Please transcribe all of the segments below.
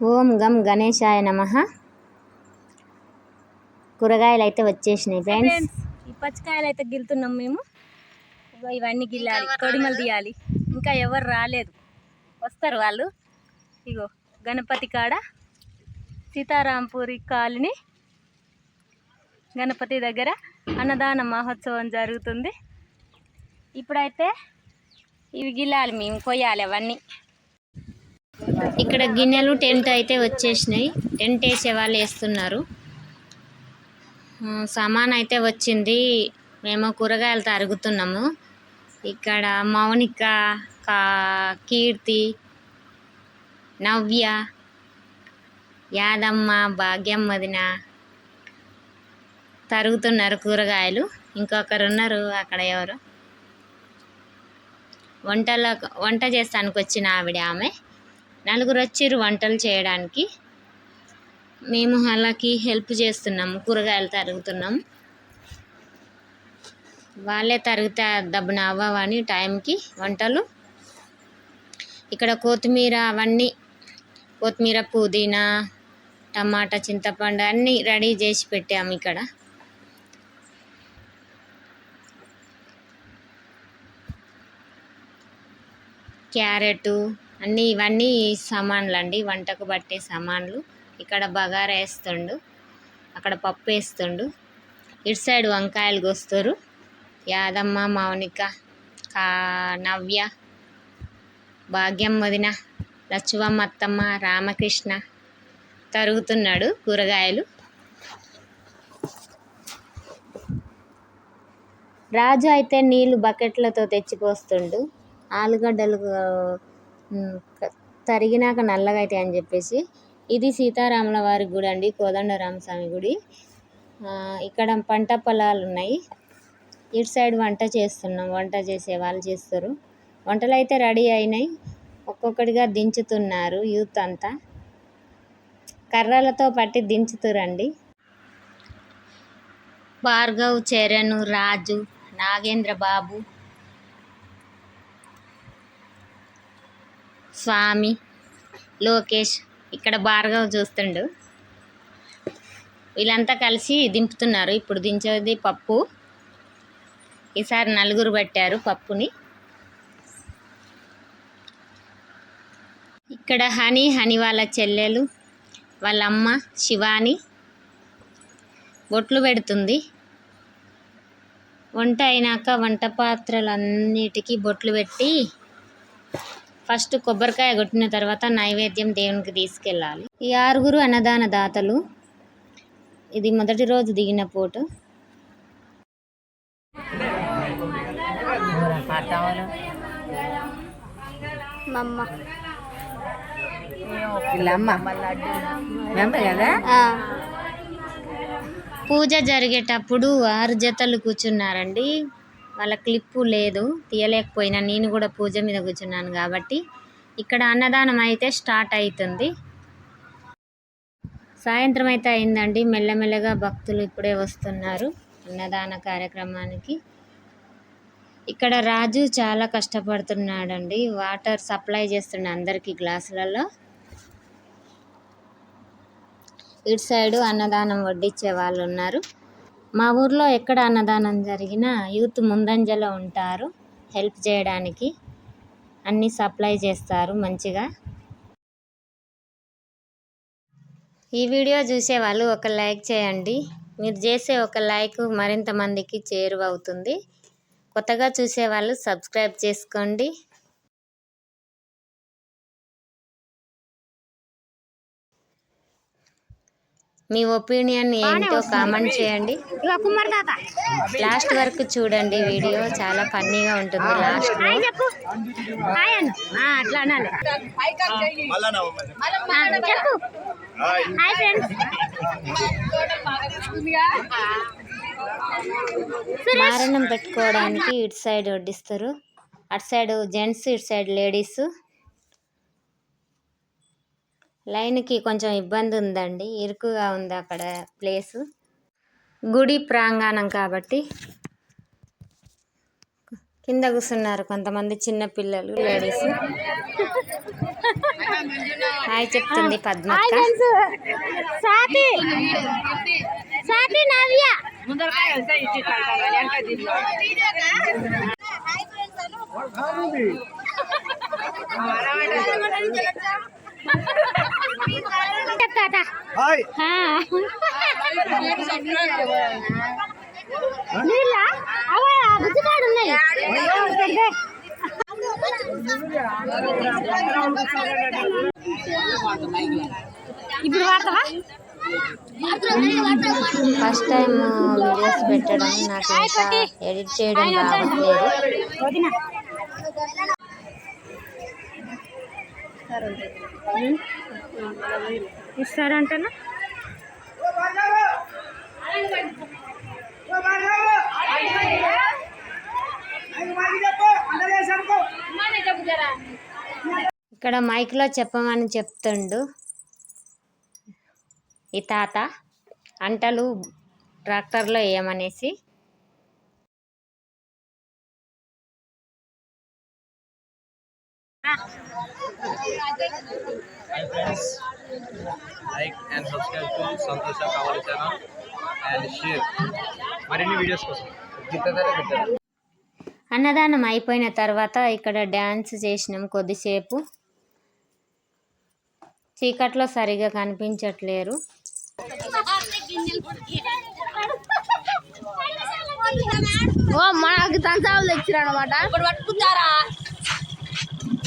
ఓం గం గణేశాయ నమ. కూరగాయలు అయితే వచ్చేసినాయి ఫ్రెండ్స్ ఈ పచ్చికాయలు అయితే గిలుతున్నాం మేము. ఇగో ఇవన్నీ గిల్లాలి తొడిమలు తీయాలి. ఇంకా ఎవరు రాలేదు. వస్తారు వాళ్ళు. ఇగో గణపతి కాడ సీతారాంపూరి కాలనీ గణపతి దగ్గర అన్నదాన మహోత్సవం జరుగుతుంది. ఇప్పుడైతే ఇవి గిల్లాలి మేము కొయ్యాలి అవన్నీ. ఇక్కడ గిన్నెలు టెంట్ అయితే వచ్చేసినాయి. టెంట్ వేసే వాళ్ళు వేస్తున్నారు. సామాన్ అయితే వచ్చింది. మేము కూరగాయలు తరుగుతున్నాము ఇక్కడ మౌనిక కా కీర్తి నవ్య యాదమ్మ భాగ్యం వదిన తరుగుతున్నారు కూరగాయలు. ఇంకొకరు ఉన్నారు అక్కడ ఎవరు? వంటలో వంట చేస్తానికి వచ్చిన ఆవిడ ఆమె. నలుగురు వచ్చారు వంటలు చేయడానికి. మేము వాళ్ళకి హెల్ప్ చేస్తున్నాము కూరగాయలు తరుగుతున్నాం. వాళ్ళే తరిగితే దబ్బున అవ్వవని టైంకి వంటలు. ఇక్కడ కొత్తిమీర అవన్నీ కొత్తిమీర పుదీనా టమాటా చింతపండు అన్నీ రెడీ చేసి పెట్టాము ఇక్కడ. క్యారెటు అన్నీ ఇవన్నీ సామాన్లు అండి వంటకు పట్టే సామాన్లు. ఇక్కడ బగారా వేస్తుండు. అక్కడ పప్పు వేస్తుండు. ఇటు సైడ్ వంకాయలు కోస్తారు. యాదమ్మ మౌనిక కా నవ్య భాగ్యం వదిన లచ్చువమ్మ అత్తమ్మ రామకృష్ణ తరుగుతున్నాడు కూరగాయలు. రాజు అయితే నీళ్ళు బకెట్లతో తెచ్చిపోస్తుండు ఆలుగడ్డలు తరిగినాక నల్లగా అవుతాయి అని చెప్పేసి. ఇది సీతారాముల వారి గుడి అండి కోదండరామస్వామి గుడి. ఇక్కడ పంట పొలాలు ఉన్నాయి. ఇటు సైడ్ వంట చేస్తున్నాం వంట చేసే వాళ్ళు చేస్తారు. వంటలు అయితే రెడీ అయినాయి. ఒక్కొక్కటిగా దించుతున్నారు యూత్ అంతా. కర్రలతో పట్టి దించుతురండి. భార్గవ్ చరణ్ రాజు నాగేంద్ర బాబు స్వామి లోకేష్ ఇక్కడ భార్గవ్ చూస్తుండు. వీళ్ళంతా కలిసి దింపుతున్నారు. ఇప్పుడు దించేది పప్పు. ఈసారి నలుగురు పట్టారు పప్పుని. ఇక్కడ హనీ హనీ వాళ్ళ చెల్లెలు వాళ్ళ అమ్మ శివాని బొట్లు పెడుతుంది. వంట అయినాక వంట పాత్రలన్నిటికీ బొట్లు పెట్టి ఫస్ట్ కొబ్బరికాయ కొట్టిన తర్వాత నైవేద్యం దేవునికి తీసుకెళ్ళాలి. ఈ ఆరుగురు అన్నదాన దాతలు ఇది మొదటి రోజు దిగిన కదా? పూజ జరిగేటప్పుడు ఆరు జతలు కూర్చున్నారండి. వాళ్ళ క్లిప్పు లేదు తీయలేకపోయినా నేను కూడా పూజ మీద కూర్చున్నాను కాబట్టి ఇక్కడ అన్నదానం అయితే స్టార్ట్ అవుతుంది సాయంత్రం అయితే అయిందండి. మెల్లమెల్లగా భక్తులు ఇప్పుడే వస్తున్నారు అన్నదాన కార్యక్రమానికి. ఇక్కడ రాజు చాలా కష్టపడుతున్నాడండి. వాటర్ సప్లై చేస్తుండే అందరికీ గ్లాసులలో. ఇటు సైడు అన్నదానం వడ్డించే వాళ్ళు ఉన్నారు. మా ఊర్లో ఎక్కడ అన్నదానం జరిగినా యూత్ ముందంజలో ఉంటారు. హెల్ప్ చేయడానికి అన్నీ సప్లై చేస్తారు మంచిగా. ఈ వీడియో చూసే వాళ్ళు ఒక లైక్ చేయండి. మీరు చేసే ఒక లైక్ మరింత మందికి చేరువవుతుంది. కొత్తగా చూసేవాళ్ళు సబ్స్క్రైబ్ చేసుకోండి. మీ ఒపీనియన్ ఏంటో కామెంట్ చేయండి. లాస్ట్ వరకు చూడండి వీడియో చాలా ఫన్నీగా ఉంటుంది. లాస్ట్ మారణం పెట్టుకోవడానికి ఇటు సైడ్ వడ్డిస్తారు. అటు సైడ్ జెంట్స్ ఇటు సైడ్ లేడీస్. లైన్కి కొంచెం ఇబ్బంది ఉందండి ఇరుకుగా ఉంది అక్కడ ప్లేసు. గుడి ప్రాంగణం కాబట్టి కింద కూర్చున్నారు కొంతమంది చిన్న పిల్లలు లేడీస్. హాయ్ చెప్తుంది పద్మక్క. సాతి. సాతి నవ్య. హాయ్. నీళ్ళ? అవే బుజ్జికాడు ఉన్నాయి ఇప్పుడు వాడతావా? ఫస్ట్ టైం వీడియోస్ పెట్టడం నాకు ఇంకా ఎడిట్ చేయడం రావట్లేదు. వదిన. ఇస్తారంటనా? ఇక్కడ మైక్లో చెప్పమని చెప్తుండు. ఈ తాత అంటలు ట్రాక్టర్లో వేయమనేసి. Like and subscribe to Santosha కావాలి ఛానల్ అండ్ షేర్ మరిన్ని వీడియోస్ కోసం. అన్నదానం అయిపోయిన తర్వాత ఇక్కడ డ్యాన్స్ చేసినాం కొద్దిసేపు. చీకట్లో సరిగా కనిపించట్లేరు. ఓ మనకి తంచావులు తెచ్చిరా అనమాట ఇప్పుడు పట్టుకుంటారా?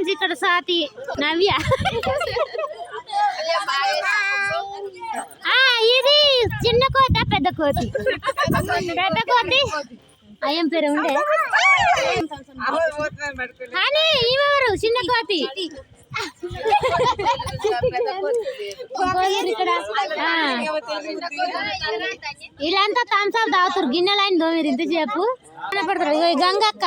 ఫ్రెండ్స్ ఇక్కడ సాతి నవ్య. ఇది చిన్న కోత పెద్ద కోతి. పెద్ద కోతి? అయ్యం పేరు? ఉండే. కానీ ఈమెవరు చిన్న కోతి. కోతురు ఇక్కడ. వీళ్ళంతా థమ్స్అప్ తాగుతారు. గిన్నెలైన దోమిరు. ఇంతసేపు. పడతారు గంగక్క.